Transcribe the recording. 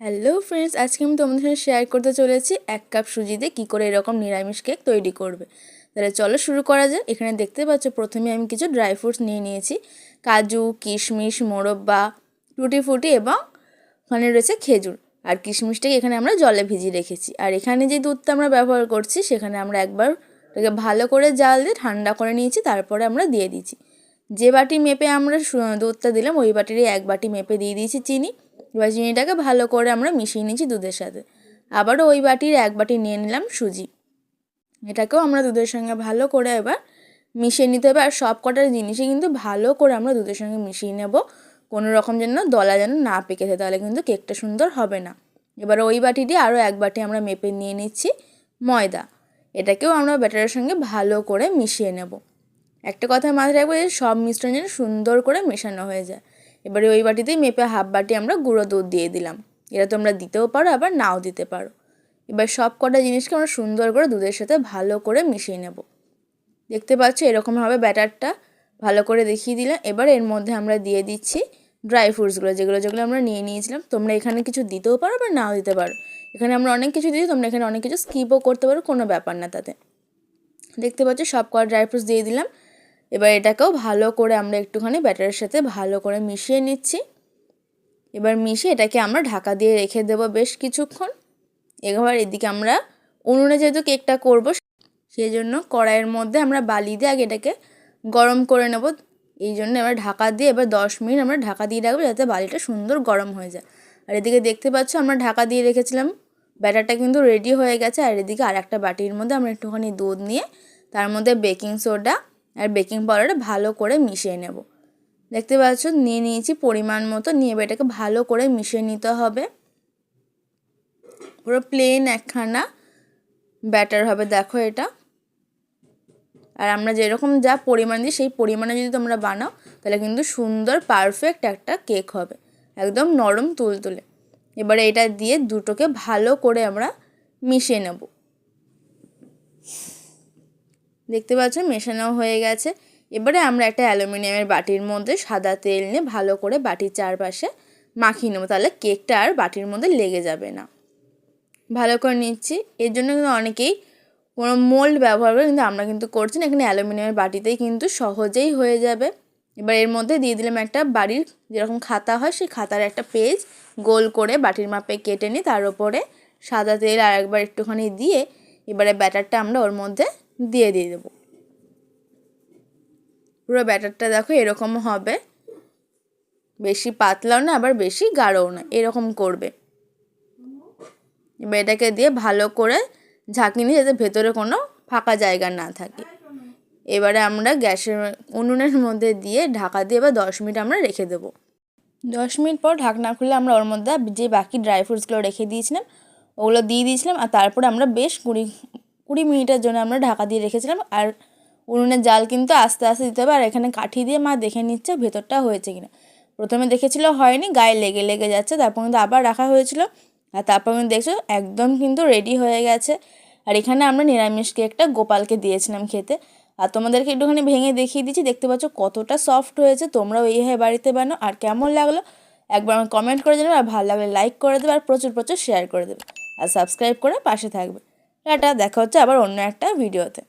Hello friends আজকে আমি তোমাদের সাথে শেয়ার করতে চলেছি এক কাপ সুজি দিয়ে কী করে এরকম নিরামিষ কেক তৈরি করবে। তাহলে চলো শুরু করা যায় এখানে দেখতে পাচ্ছ, প্রথমে আমি কিছু ড্রাই ফ্রুটস নিয়ে নিয়েছি। কাজু, কিশমিশ, মোরব্বা, টুটি ফুটি এবং ওখানে রয়েছে খেজুর। আর কিশমিশটাকে এখানে আমরা জলে ভিজিয়ে রেখেছি। আর এখানে যে দুধটা আমরা ব্যবহার করছি, সেখানে আমরা একবার ওটাকে ভালো করে জাল দিয়ে ঠান্ডা করে নিয়েছি, তারপরে আমরা দিয়ে দিচ্ছি। যে বাটি মেপে আমরা দুধটা দিলাম, ওই বাটিরই এক বাটি মেপে দিয়ে দিয়েছি চিনি। এবার ভালো করে আমরা মিশিয়ে নিয়েছি দুধের সাথে। আবারও ওই বাটির এক বাটি নিয়ে নিলাম সুজি। এটাকেও আমরা দুধের সঙ্গে ভালো করে এবার মিশিয়ে নিতে হবে। আর সব কটার জিনিসই কিন্তু ভালো করে আমরা দুধের সঙ্গে মিশিয়ে নেব। কোনো রকম যেন দলা যেন না পেকে থাকে তাহলে কিন্তু কেকটা সুন্দর হবে না। এবার ওই বাটিটি আরও এক বাটি আমরা মেপে নিয়ে নিচ্ছি ময়দা। এটাকেও আমরা ব্যাটারের সঙ্গে ভালো করে মিশিয়ে নেব। একটা কথা মাথায় রাখব যে সব মিশ্রণ যেন সুন্দর করে মেশানো হয়ে যায়। এবারে ওই বাটিতেই মেপে হাফ বাটি আমরা গুঁড়ো দুধ দিয়ে দিলাম। এটা তোমরা দিতেও পারো, আবার নাও দিতে পারো। এবার সব কটা জিনিসকে আমরা সুন্দর করে দুধের সাথে ভালো করে মিশিয়ে নেব। দেখতে পাচ্ছ এরকমভাবে ব্যাটারটা। ভালো করে দেখিয়ে দিলাম। এবার এর মধ্যে আমরা দিয়ে দিচ্ছি ড্রাই ফ্রুটসগুলো, যেগুলো যেগুলো আমরা নিয়ে নিয়েছিলাম। তোমরা এখানে কিছু দিতেও পারো বা নাও দিতে পারো। এখানে আমরা অনেক কিছু দিই তোমরা এখানে অনেক কিছু স্কিপও করতে পারো, কোনো ব্যাপার না তাতে। দেখতে পাচ্ছ সব কটা ড্রাই ফ্রুটস দিয়ে দিলাম। এবার এটাকেও ভালো করে আমরা একটুখানি ব্যাটারের সাথে ভালো করে মিশিয়ে নিচ্ছি। এবার মিশিয়ে এটাকে আমরা ঢাকা দিয়ে রেখে দেবো বেশ কিছুক্ষণ। এবার এদিকে আমরা উনুনে যেহেতু কেকটা করব সেই জন্য কড়াইয়ের মধ্যে আমরা বালি দিয়ে আগে এটাকে গরম করে নেব। এই জন্য এবার ঢাকা দিয়ে এবার দশ মিনিট আমরা ঢাকা দিয়ে রাখব যাতে বালিটা সুন্দর গরম হয়ে যায়। আর এদিকে দেখতে পাচ্ছ আমরা ঢাকা দিয়ে রেখেছিলাম, ব্যাটারটা কিন্তু রেডি হয়ে গেছে। আর এদিকে আর একটা বাটির মধ্যে আমরা একটুখানি দুধ নিয়ে, তার মধ্যে বেকিং সোডা আর বেকিং পাউডারটা ভালো করে মিশিয়ে নেব। দেখতে পাচ্ছ, নিয়ে নিয়েছি পরিমাণ মতো, নিয়ে এটাকে ভালো করে মিশিয়ে নিতে হবে। পুরো প্লেন একখানা ব্যাটার হবে, দেখো এটা। আর আমরা যেরকম যা পরিমাণ দিই, সেই পরিমাণে যদি তোমরা বানাও, তাহলে কিন্তু সুন্দর পারফেক্ট একটা কেক হবে। একদম নরম, তুলতুলে। এবারে এটা দিয়ে দুটোকে ভালো করে আমরা মিশিয়ে নেব। দেখতে পাচ্ছ মেশানো হয়ে গেছে। এবারে আমরা একটা অ্যালুমিনিয়ামের বাটির মধ্যে সাদা তেল নিয়ে ভালো করে বাটির চারপাশে মাখিয়ে নেব। তাহলে কেকটা আর বাটির মধ্যে লেগে যাবে না। ভালো করে নিচ্ছি। এর জন্য কিন্তু অনেকেই কোনো মোল্ড ব্যবহার করে কিন্তু আমরা কিন্তু করছি না। এখানে অ্যালুমিনিয়ামের বাটিতেই কিন্তু সহজেই হয়ে যাবে। এবার এর মধ্যে দিয়ে দিলাম একটা বাড়ির যেরকম খাতা হয়, সেই খাতার একটা পেজ গোল করে বাটির মাপে কেটে নিই। তার উপরে সাদা তেল আর একবার একটুখানি দিয়ে এবারে ব্যাটারটা আমরা ওর মধ্যে দিয়ে দিয়ে দেবো। পুরো ব্যাটারটা দেখো এরকম হবে। বেশি পাতলাও না, আবার বেশি গাঢ়ও না, এরকম করবে। এবার এটাকে দিয়ে ভালো করে ঝাঁকি নিয়ে যাতে ভেতরে কোনো ফাঁকা জায়গা না থাকে। এবারে আমরা গ্যাসের উনুনের মধ্যে দিয়ে ঢাকা দিয়ে এবার দশ মিনিট আমরা রেখে দেবো। দশ মিনিট পর ঢাকনা খুলে আমরা ওর মধ্যে যে বাকি ড্রাই ফ্রুটসগুলো রেখে দিয়েছিলাম, ওগুলো দিয়ে দিয়েছিলাম, আর তারপরে আমরা বেশ কুড়ি কুড়ি মিনিটের জন্য আমরা ঢাকা দিয়ে রেখেছিলাম আর উনুনের জাল কিন্তু আস্তে আস্তে দিতে হবে আর এখানে কাঠি দিয়ে মা দেখে নিচ্ছে ভেতরটা হয়েছে কিনা। প্রথমে দেখেছিল হয়নি, গায়ে লেগে লেগে যাচ্ছে, তারপর কিন্তু আবার রাখা হয়েছিল আর তারপর কিন্তু দেখছ একদম কিন্তু রেডি হয়ে গেছে। আর এখানে আমরা নিরামিষ কেকটা গোপালকে দিয়েছিলাম খেতে। আর তোমাদেরকে একটুখানি ভেঙে দেখিয়ে দিচ্ছি, দেখতে পাচ্ছ কতটা সফট হয়েছে, তোমরাও এইভাবে বাড়িতে বানো আর কেমন লাগল একবার আমার কমেন্ট করে জানাবে আর ভালো লাগলে লাইক করে দেবে আর প্রচুর প্রচুর শেয়ার করে দেবে। আর সাবস্ক্রাইব করে পাশে থাকবে। টাটা দেখা হচ্ছে আবার অন্য একটা ভিডিওতে।